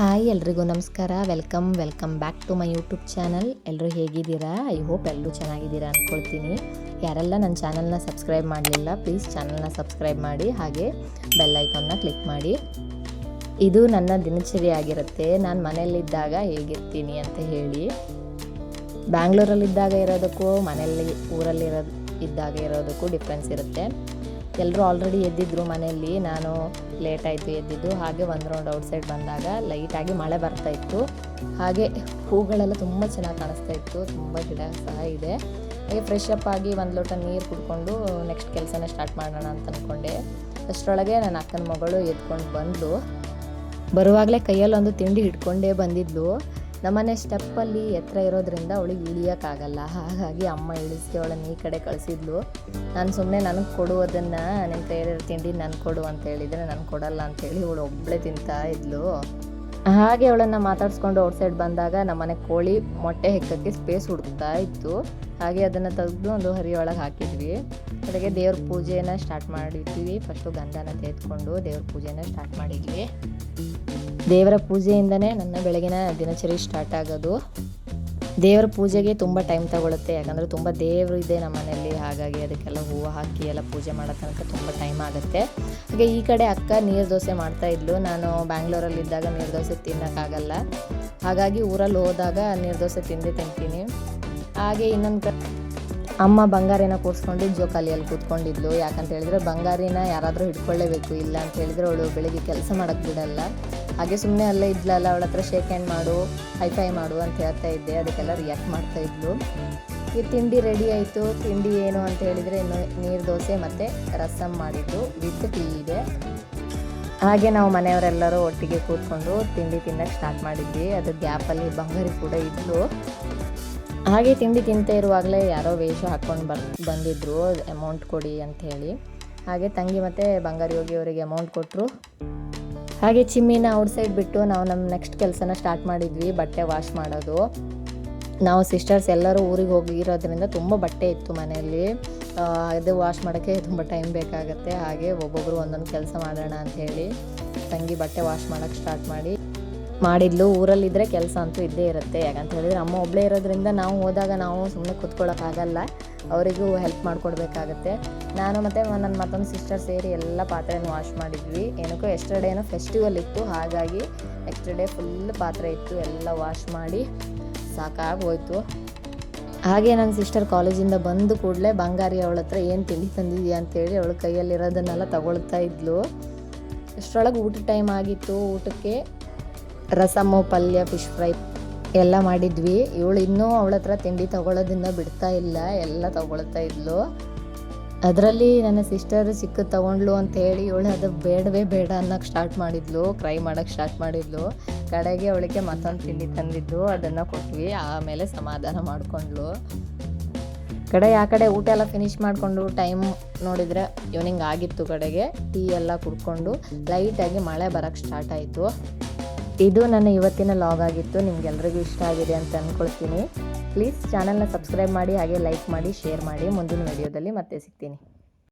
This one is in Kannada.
ಹಾಯ್ ಎಲ್ರಿಗೂ ನಮಸ್ಕಾರ. Welcome welcome back to my YouTube channel ಎಲ್ಲರೂ ಹೇಗಿದ್ದೀರಾ? ಐ ಹೋಪ್ ಎಲ್ಲರೂ ಚೆನ್ನಾಗಿದ್ದೀರಾ ಅಂದ್ಕೊಳ್ತೀನಿ ಯಾರೆಲ್ಲ ನನ್ನ ಚಾನಲ್ನ ಸಬ್ಸ್ಕ್ರೈಬ್ ಮಾಡಲಿಲ್ಲ ಪ್ಲೀಸ್ ಚಾನಲ್ನ ಸಬ್ಸ್ಕ್ರೈಬ್ ಮಾಡಿ, ಹಾಗೆ ಬೆಲ್ ಐಕಾನ್ನ ಕ್ಲಿಕ್ ಮಾಡಿ. ಇದು ನನ್ನ ದಿನಚರಿ ಆಗಿರುತ್ತೆ. ನಾನು ಮನೆಯಲ್ಲಿದ್ದಾಗ ಹೇಗಿರ್ತೀನಿ ಅಂತ ಹೇಳಿ. ಬ್ಯಾಂಗ್ಳೂರಲ್ಲಿದ್ದಾಗ ಇರೋದಕ್ಕೂ, ಮನೆಯಲ್ಲಿ, ಊರಲ್ಲಿ ಇರೋದು, ಇದ್ದಾಗ ಇರೋದಕ್ಕೂ ಡಿಫ್ರೆನ್ಸ್ ಇರುತ್ತೆ. ಎಲ್ಲರೂ ಆಲ್ರೆಡಿ ಎದ್ದಿದ್ರು ಮನೆಯಲ್ಲಿ. ನಾನು ಲೇಟ್ ಆಯಿತು ಎದ್ದಿದ್ದು. ಹಾಗೆ ಒಂದು ರೌಂಡ್ ಔಟ್ಸೈಡ್ ಬಂದಾಗ ಲೈಟಾಗಿ ಮಳೆ ಬರ್ತಾ ಇತ್ತು. ಹಾಗೆ ಹೂಗಳೆಲ್ಲ ತುಂಬ ಚೆನ್ನಾಗಿ ಕಾಣಿಸ್ತಾ ಇತ್ತು. ತುಂಬ ಗಿಡ ಸಹ ಇದೆ. ಹಾಗೆ ಫ್ರೆಶ್ ಅಪ್ ಆಗಿ ಒಂದು ಲೋಟ ನೀರು ಕುಡ್ಕೊಂಡು ನೆಕ್ಸ್ಟ್ ಕೆಲಸನ ಸ್ಟಾರ್ಟ್ ಮಾಡೋಣ ಅಂತ ಅಂದ್ಕೊಂಡೆ ಅಷ್ಟರೊಳಗೆ ನನ್ನ ಅಕ್ಕನ ಮಗಳು ಎದ್ಕೊಂಡು ಬಂದು ಬರುವಾಗಲೇ ಕೈಯಲ್ಲಿ ಒಂದು ತಿಂಡಿ ಹಿಡ್ಕೊಂಡೇ ಬಂದಿದ್ಲು. ನಮ್ಮನೆ ಸ್ಟೆಪ್ಪಲ್ಲಿ ಎತ್ತರ ಇರೋದ್ರಿಂದ ಅವಳಿಗೆ ಇಳಿಯೋಕ್ಕಾಗಲ್ಲ. ಹಾಗಾಗಿ ಅಮ್ಮ ಇಳಿಸಿ ಅವಳನ್ನು ಈ ಕಡೆ ಕಳಿಸಿದ್ಲು. ನಾನು ಸುಮ್ಮನೆ ನನಗೆ ಕೊಡುವುದನ್ನು ನಿನ್ನ ಕೈಯಲ್ಲಿರೋ ತಿಂಡಿ ನಾನು ಕೊಡು ಅಂತ ಹೇಳಿದರೆ ನಾನು ಕೊಡಲ್ಲ ಅಂತೇಳಿ ಅವಳು ಒಬ್ಬಳೇ ತಿಂತಾ ಇದ್ಲು. ಹಾಗೆ ಅವಳನ್ನು ಮಾತಾಡಿಸ್ಕೊಂಡು ಔಟ್ಸೈಡ್ ಬಂದಾಗ ನಮ್ಮನೆ ಕೋಳಿ ಮೊಟ್ಟೆ ಹೆಕ್ಕಕ್ಕೆ ಸ್ಪೇಸ್ ಹುಡುಕ್ತಾ ಇತ್ತು. ಹಾಗೆ ಅದನ್ನು ತೆಗೆದು ಒಂದು ಹರಿ ಒಳಗೆ ಹಾಕಿದ್ವಿ. ಅದಕ್ಕೆ ದೇವ್ರ ಪೂಜೆನ ಸ್ಟಾರ್ಟ್ ಮಾಡಿದ್ವಿ. ಫಸ್ಟು ಗಂಧನ ತೆಗೆದುಕೊಂಡು ದೇವ್ರ ಪೂಜೆನ ಸ್ಟಾರ್ಟ್ ಮಾಡಿದ್ವಿ. ದೇವರ ಪೂಜೆಯಿಂದನೇ ನನ್ನ ಬೆಳಗಿನ ದಿನಚರಿ ಸ್ಟಾರ್ಟ್ ಆಗೋದು. ದೇವರ ಪೂಜೆಗೆ ತುಂಬ ಟೈಮ್ ತಗೊಳುತ್ತೆ. ಯಾಕಂದರೆ ತುಂಬ ದೇವರು ಇದೆ ನಮ್ಮ ಮನೆಯಲ್ಲಿ. ಹಾಗಾಗಿ ಅದಕ್ಕೆಲ್ಲ ಹೂವು ಹಾಕಿ ಎಲ್ಲ ಪೂಜೆ ಮಾಡೋ ತನಕ ತುಂಬ ಟೈಮ್ ಆಗುತ್ತೆ. ಹಾಗೆ ಈ ಕಡೆ ಅಕ್ಕ ನೀರು ದೋಸೆ ಮಾಡ್ತಾ ಇದ್ಲು. ನಾನು ಬ್ಯಾಂಗ್ಳೂರಲ್ಲಿದ್ದಾಗ ನೀರು ದೋಸೆ ತಿನ್ನೋಕ್ಕಾಗಲ್ಲ. ಹಾಗಾಗಿ ಊರಲ್ಲಿ ಹೋದಾಗ ನೀರು ದೋಸೆ ತಿಂದೇ ತಿಂತೀನಿ. ಹಾಗೆ ಇನ್ನೊಂದು ಅಮ್ಮ ಬಂಗಾರಿನ ಕೂರಿಸ್ಕೊಂಡು ಜೋಕಾಲಿಯಲ್ಲಿ ಕೂತ್ಕೊಂಡಿದ್ಲು. ಯಾಕಂತ ಹೇಳಿದ್ರೆ ಬಂಗಾರಿನ ಯಾರಾದರೂ ಹಿಡ್ಕೊಳ್ಳೇಬೇಕು, ಇಲ್ಲ ಅಂತ ಹೇಳಿದ್ರೆ ಅವಳು ಬೆಳಿಗ್ಗೆ ಕೆಲಸ ಮಾಡೋಕ್ಕೆ ಬಿಡಲ್ಲ. ಹಾಗೆ ಸುಮ್ಮನೆ ಅಲ್ಲೇ ಇದ್ಲಲ್ಲ, ಅವಳ ಹತ್ರ ಶೇಕ್ ಹ್ಯಾಂಡ್ ಮಾಡು ಹೈಫೈ ಮಾಡು ಅಂತ ಹೇಳ್ತಾ ಇದ್ದೆ. ಅದಕ್ಕೆಲ್ಲ ರಿಯಾಕ್ಟ್ ಮಾಡ್ತಾ ಇದ್ಲು. ಈ ತಿಂಡಿ ರೆಡಿ ಆಯಿತು. ತಿಂಡಿ ಏನು ಅಂತ ಹೇಳಿದರೆ ಇನ್ನು ನೀರು ದೋಸೆ ಮತ್ತು ರಸಮ್ ಮಾಡಿದ್ದು ವಿತ್ ಟೀ ಇದೆ. ಹಾಗೆ ನಾವು ಮನೆಯವರೆಲ್ಲರೂ ಒಟ್ಟಿಗೆ ಕೂತ್ಕೊಂಡು ತಿಂಡಿ ತಿನ್ನಕ್ಕೆ ಸ್ಟಾರ್ಟ್ ಮಾಡಿದ್ವಿ. ಅದು ಗ್ಯಾಪಲ್ಲಿ ಬಂಗಾರಿ ಕೂಡ ಇದ್ಲು. ಹಾಗೆ ತಿಂಡಿ ತಿಂತಾ ಇರುವಾಗಲೇ ಯಾರೋ ವೇಷ ಹಾಕ್ಕೊಂಡು ಬರ್ ಬಂದಿದ್ರು ಅಮೌಂಟ್ ಕೊಡಿ ಅಂತ ಹೇಳಿ. ಹಾಗೆ ತಂಗಿ ಮತ್ತು ಬಂಗಾರಿ ಹೋಗಿ ಅವರಿಗೆ ಅಮೌಂಟ್ ಕೊಟ್ಟರು ಹಾಗೆ ಚಿಮ್ಮಿನ ಔಟ್ಸೈಡ್ ಬಿಟ್ಟು ನಾವು ನಮ್ಮ ನೆಕ್ಸ್ಟ್ ಕೆಲಸನ ಸ್ಟಾರ್ಟ್ ಮಾಡಿದ್ವಿ, ಬಟ್ಟೆ ವಾಶ್ ಮಾಡೋದು. ನಾವು ಸಿಸ್ಟರ್ಸ್ ಎಲ್ಲರೂ ಊರಿಗೆ ಹೋಗಿರೋದ್ರಿಂದ ತುಂಬ ಬಟ್ಟೆ ಇತ್ತು ಮನೆಯಲ್ಲಿ. ಅದು ವಾಶ್ ಮಾಡೋಕ್ಕೆ ತುಂಬ ಟೈಮ್ ಬೇಕಾಗುತ್ತೆ. ಹಾಗೆ ಒಬ್ಬೊಬ್ಬರು ಒಂದೊಂದು ಕೆಲಸ ಮಾಡೋಣ ಅಂತ ಹೇಳಿ ತಂಗಿ ಬಟ್ಟೆ ವಾಶ್ ಮಾಡೋಕ್ಕೆ ಸ್ಟಾರ್ಟ್ ಮಾಡಿ. ಮಾಡಿದ್ಲು ಊರಲ್ಲಿದ್ದರೆ ಕೆಲಸ ಅಂತೂ ಇದ್ದೇ ಇರುತ್ತೆ. ಯಾಕಂತ ಹೇಳಿದ್ರೆ ಅಮ್ಮ ಒಬ್ಬಳೇ ಇರೋದ್ರಿಂದ ನಾವು ಹೋದಾಗ ನಾವು ಸುಮ್ಮನೆ ಕೂತ್ಕೊಳ್ಳೋಕ್ಕಾಗಲ್ಲ ಅವರಿಗೂ ಹೆಲ್ಪ್ ಮಾಡಿಕೊಡ್ಬೇಕಾಗತ್ತೆ. ನಾನು ಮತ್ತು ನನ್ನ ಮತ್ತೊಂದು ಸಿಸ್ಟರ್ ಸೇರಿ ಎಲ್ಲ ಪಾತ್ರೆನ ವಾಶ್ ಮಾಡಿದ್ವಿ. ಏನಕ್ಕೋ ಎಸ್ಟರ್ಡೇ ಏನೋ ಫೆಸ್ಟಿವಲ್ ಇತ್ತು. ಹಾಗಾಗಿ ನೆಕ್ಸ್ಟ್ ಡೇ ಫುಲ್ ಪಾತ್ರೆ ಇತ್ತು. ಎಲ್ಲ ವಾಶ್ ಮಾಡಿ ಸಾಕಾಗಿ ಹೋಯ್ತು ಹಾಗೆ ನನ್ನ ಸಿಸ್ಟರ್ ಕಾಲೇಜಿಂದ ಬಂದು ಕೂಡಲೇ ಬಂಗಾರಿ ಅವಳ ಹತ್ರ ಏನು ತಿಂಡಿ ತಂದಿದ್ಯಾ ಅಂತೇಳಿ ಅವಳ ಕೈಯಲ್ಲಿರೋದನ್ನೆಲ್ಲ ತಗೊಳ್ತಾ ಇದ್ಲು. ಅಷ್ಟರೊಳಗೆ ಊಟ ಟೈಮ್ ಆಗಿತ್ತು. ಊಟಕ್ಕೆ ರಸಮ್ಮು ಪಲ್ಯ ಫಿಶ್ ಫ್ರೈ ಎಲ್ಲ ಮಾಡಿದ್ವಿ. ಇವಳು ಇನ್ನೂ ಅವಳ ಹತ್ರ ತಿಂಡಿ ತಗೊಳ್ಳೋದನ್ನ ಬಿಡ್ತಾ ಇಲ್ಲ. ಎಲ್ಲ ತಗೊಳ್ತಾ ಇದ್ಲು. ಅದರಲ್ಲಿ ನನ್ನ ಸಿಸ್ಟರ್ ಚಿಕ್ಕ ತಗೊಂಡ್ಲು ಅಂತ ಹೇಳಿ ಇವಳು ಅದು ಬೇಡವೇ ಬೇಡ ಅನ್ನೋಕ್ಕೆ ಸ್ಟಾರ್ಟ್ ಮಾಡಿದ್ಲು. ಕ್ರೈ ಮಾಡೋಕ್ಕೆ ಸ್ಟಾರ್ಟ್ ಮಾಡಿದ್ಲು. ಕಡೆಗೆ ಅವಳಿಗೆ ಮತ್ತೊಂದು ತಿಂಡಿ ತಂದಿದ್ದು. ಅದನ್ನು ಕೊಟ್ವಿ. ಆಮೇಲೆ ಸಮಾಧಾನ ಮಾಡಿಕೊಂಡ್ಲು ಕಡೆ ಆ ಕಡೆ ಊಟ ಎಲ್ಲ ಫಿನಿಶ್ ಮಾಡಿಕೊಂಡು ಟೈಮ್ ನೋಡಿದರೆ ಈವ್ನಿಂಗ್ ಆಗಿತ್ತು ಕಡೆಗೆ. ಟೀ ಎಲ್ಲ ಕುಡ್ಕೊಂಡು ಲೈಟಾಗಿ ಮಳೆ ಬರೋಕ್ಕೆ ಸ್ಟಾರ್ಟ್ ಆಯಿತು. ಇದು ನನ್ನ ಇವತ್ತಿನ ಲಾಗ್ ಆಗಿತ್ತು. ನಿಮ್ಗೆಲ್ರಿಗೂ ಇಷ್ಟ ಆಗಿದೆ ಅಂತ ಅಂದ್ಕೊಳ್ತೀನಿ ಪ್ಲೀಸ್ ಚಾನಲ್ನ ಸಬ್ಸ್ಕ್ರೈಬ್ ಮಾಡಿ, ಹಾಗೆ ಲೈಕ್ ಮಾಡಿ ಶೇರ್ ಮಾಡಿ. ಮುಂದಿನ ವಿಡಿಯೋದಲ್ಲಿ ಮತ್ತೆ ಸಿಗ್ತೀನಿ.